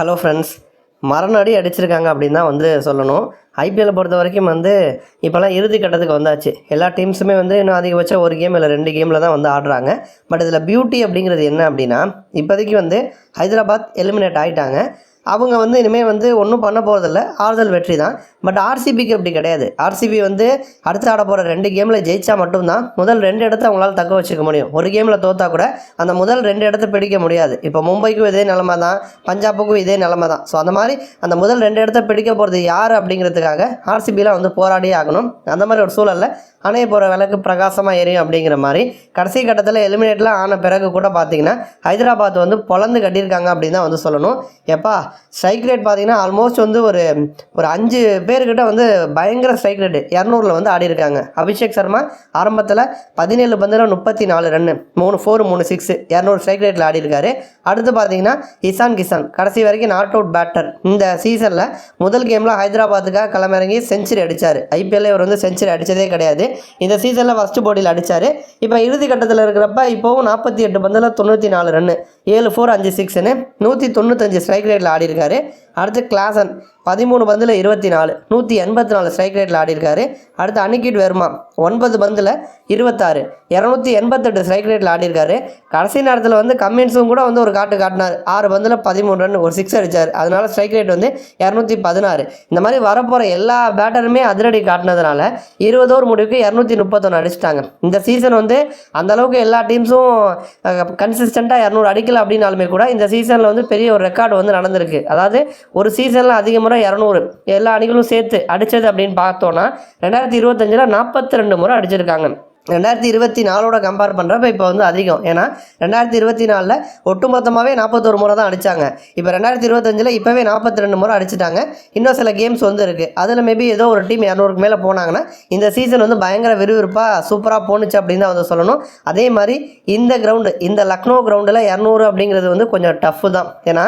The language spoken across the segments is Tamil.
ஹலோ ஃப்ரெண்ட்ஸ் மரணடி அடிச்சிருக்காங்க அப்படின்னு தான் வந்து சொல்லணும். ஐபிஎல்லை பொறுத்த வரைக்கும் வந்து இப்போல்லாம் இறுதி கட்டத்துக்கு வந்தாச்சு. எல்லா டீம்ஸுமே வந்து இன்னும் அதிகபட்சம் ஒரு கேம் இல்லை ரெண்டு கேமில் தான் வந்து ஆடுறாங்க. பட் இதில் பியூட்டி அப்படிங்கிறது என்ன அப்படின்னா இப்போதைக்கு வந்து ஹைதராபாத் எலிமினேட் ஆகிட்டாங்க அவங்க வந்து இனிமேல் வந்து ஒன்றும் பண்ண போகிறதில்ல ஆறுதல் வெற்றி தான். பட் ஆர்சிபிக்கு அப்படி கிடையாது. ஆர்சிபி வந்து அடுத்து ஆட போகிற ரெண்டு கேமில் ஜெயிச்சா மட்டும்தான் முதல் ரெண்டு இடத்த அவங்களால தக்க வச்சுக்க முடியும். ஒரு கேமில் தோத்தா கூட அந்த முதல் ரெண்டு இடத்த பிடிக்க முடியாது. இப்போ மும்பைக்கும் இதே நிலமை தான் பஞ்சாபுக்கும் இதே நிலமை தான் ஸோ அந்த மாதிரி அந்த முதல் ரெண்டு இடத்த பிடிக்க போகிறது யார் அப்படிங்கிறதுக்காக ஆர்சிபிலாம் வந்து போராடியே ஆகணும். அந்த மாதிரி ஒரு சூழலில் அணைய போகிற விளக்கு பிரகாசமாக எரியும் அப்படிங்கிற மாதிரி கடைசி கட்டத்தில் எலிமினேட்லாம் ஆன பிறகு கூட பார்த்தீங்கன்னா ஹைதராபாத் வந்து பொழந்து கட்டியிருக்காங்க அப்படின்னு தான் வந்து சொல்லணும். எப்பா ஸ்ட்ரைக் ரேட் பார்த்தீங்கன்னா ஆல்மோஸ்ட் வந்து ஒரு ஒரு அஞ்சு பேர்கிட்ட வந்து பயங்கர ஸ்ட்ரைக் ரேட்டு இரநூறுல வந்து ஆடி இருக்காங்க அபிஷேக் சர்மா ஆரம்பத்தில் பதினேழு பந்தில் முப்பத்தி நாலு ரன்னு மூணு ஃபோர் மூணு சிக்ஸ் இரநூறு ஸ்ட்ரைக் ரேட்டில் ஆடி இருக்காரு அடுத்து பார்த்தீங்கன்னா இசான் கிசான். கடைசி வரைக்கும் நாட் அவுட் பேட்டர் இந்த சீசனில் முதல் கேமில் ஹைதராபாத்துக்காக களமிறங்கி செஞ்சுரி அடித்தார் ஐபிஎல்ல இவர் வந்து செஞ்சுரி அடித்ததே கிடையாது. இந்த சீசனில் ஃபஸ்ட்டு போட்டியில் அடித்தார் இப்போ இறுதி கட்டத்தில் இருக்கிறப்ப இப்போவும் நாற்பத்தி எட்டு பந்தில் தொண்ணூற்றி நாலு ரன்னு ஏழு ஃபோர் அஞ்சு சிக்ஸ்னு நூற்றி தொண்ணூத்தஞ்சு ஸ்ட்ரைக் ரேட்டில் ஆடி இருக்காரு அடுத்து கிளாசன். பதிமூணு பந்தில் இருபத்தி நாலு நூற்றி எண்பத்தி நாலு ஸ்ட்ரைக் ரேட்டில் ஆடிருக்காரு அடுத்து அனிகிட் வெர்மா ஒன்பது பந்தில் இருபத்தாறு இரநூத்தி எண்பத்தெட்டு ஸ்ட்ரைக் ரேட்டில் ஆடிருக்காரு கடைசி நேரத்தில் வந்து கம்மின்ஸும் கூட வந்து ஒரு காட்டு காட்டினார். ஆறு பந்தில் பதிமூணு ரன் ஒரு சிக்ஸ் அடித்தார் அதனால் ஸ்ட்ரைக் ரேட் வந்து இரநூத்தி பதினாறு. இந்த மாதிரி வரப்போகிற எல்லா பேட்டருமே அதிரடி காட்டினதுனால இருபது ஓவர் முடிவுக்கு இரநூத்தி முப்பத்தொன்று அடிச்சிட்டாங்க. இந்த சீசன் வந்து அந்தளவுக்கு எல்லா டீம்ஸும் கன்சிஸ்டண்ட்டாக இரநூறு அடிக்கல அப்படின்னாலுமே கூட இந்த சீசனில் வந்து பெரிய ஒரு ரெக்கார்டு வந்து நடந்திருக்கு. அதாவது ஒரு சீசனில் அதிக முறை இரநூறு. எல்லா அணிகளும் சேர்த்து அடித்தது அப்படின்னு பார்த்தோன்னா ரெண்டாயிரத்தி இருபத்தஞ்சில் நாற்பத்தி ரெண்டு முறை அடிச்சிருக்காங்க. ரெண்டாயிரத்தி இருபத்தி நாலோட கம்பேர் பண்ணுறப்ப இப்போ வந்து அதிகம். ஏன்னா ரெண்டாயிரத்தி இருபத்தி நாலில் ஒட்டுமொத்தமாகவே நாற்பத்தொரு முறை தான் அடித்தாங்க இப்போ ரெண்டாயிரத்தி இருபத்தஞ்சில் இப்போவே நாற்பத்தி ரெண்டு முறை அடிச்சிட்டாங்க. இன்னும் சில கேம்ஸ் வந்து இருக்குது அதில் மேபி ஏதோ ஒரு டீம் இரநூறுக்கு மேலே போனாங்கன்னா இந்த சீசன் வந்து பயங்கர விறுவிறுப்பாக சூப்பராக போணுச்சு அப்படின்னு தான் வந்து சொல்லணும். அதே மாதிரி இந்த கிரவுண்டு இந்த லக்னோ கிரவுண்டில் இரநூறு அப்படிங்கிறது வந்து கொஞ்சம் டஃப்பு தான். ஏன்னா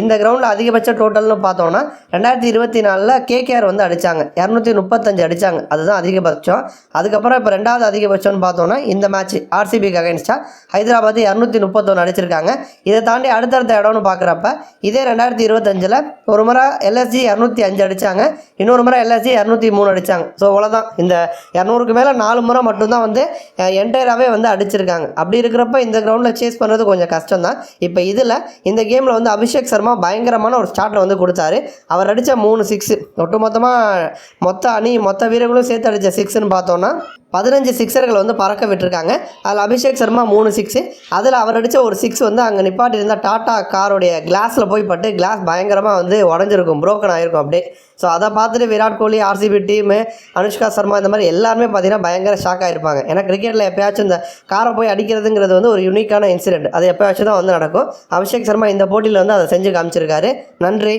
இந்த கிரவுண்டில் அதிகபட்ச டோட்டல்னு பார்த்தோன்னா ரெண்டாயிரத்தி இருபத்தி நாலில் கேகேஆர் வந்து அடித்தாங்க இரநூத்தி முப்பத்தஞ்சு அடித்தாங்க அதுதான் அதிகபட்சம். அதுக்கப்புறம் இப்போ ரெண்டாவது அதிகபட்சம் அதிகபட்சம்னு பார்த்தோன்னா இந்த மேட்ச் ஆர்சிபிக்கு அகைன்ஸ்டாக ஹைதராபாத் இரநூத்தி முப்பத்தொன்று அடிச்சிருக்காங்க. இதை தாண்டி அடுத்தடுத்த இடம்னு பார்க்குறப்ப இதே ரெண்டாயிரத்தி இருபத்தஞ்சில் ஒரு முறை எல்எஸ்ஜி இரநூத்தி அஞ்சு அடித்தாங்க இன்னொரு முறை எல்எஸ்ஜி இரநூத்தி மூணு அடித்தாங்க ஸோ அவ்வளோதான் இந்த இரநூறுக்கு மேலே நாலு முறை மட்டும்தான் வந்து என்டையராகவே வந்து அடிச்சிருக்காங்க. அப்படி இருக்கிறப்ப இந்த கிரவுண்டில் சேஸ் பண்ணுறது கொஞ்சம் கஷ்டம் தான் இப்போ இதில் இந்த கேமில் வந்து அபிஷேக் சர்மா பயங்கரமான ஒரு ஸ்டார்ட்டை வந்து கொடுத்தாரு. அவர் அடித்த மூணு சிக்ஸு ஒட்டுமொத்தமாக மொத்த அணி மொத்த வீரர்களும் சேர்த்து அடித்த சிக்ஸ்னு பார்த்தோன்னா பதினஞ்சு சிக்ஸர்கள் வந்து பறக்க விட்டுருக்காங்க. அதில் அபிஷேக் சர்மா மூணு சிக்ஸு அதில் அவர் அடித்த ஒரு சிக்ஸ் வந்து அங்கே நிப்பாட்டியிருந்த டாட்டா காரோடைய கிளாஸில் போய் பட்டு கிளாஸ் பயங்கரமாக வந்து உடஞ்சிருக்கும் ப்ரோக்கன் ஆகிருக்கும் அப்படியே. ஸோ அதை பார்த்துட்டு விராட் கோலி ஆர்சிபி டீமு அனுஷ்கா சர்மா இந்த மாதிரி எல்லாருமே பார்த்தீங்கன்னா பயங்கர ஷாக் ஆகிருப்பாங்க ஏன்னா கிரிக்கெட்டில் எப்பயாச்சும் இந்த காரை போய் அடிக்கிறதுங்கிறது வந்து ஒரு யூனிக்கான இன்சிடென்ட் அது எப்பயாச்சும் தான் வந்து நடக்கும். அபிஷேக் சர்மா இந்த போட்டியில் வந்து அதை செஞ்சு காமிச்சிருக்காரு. நன்றி.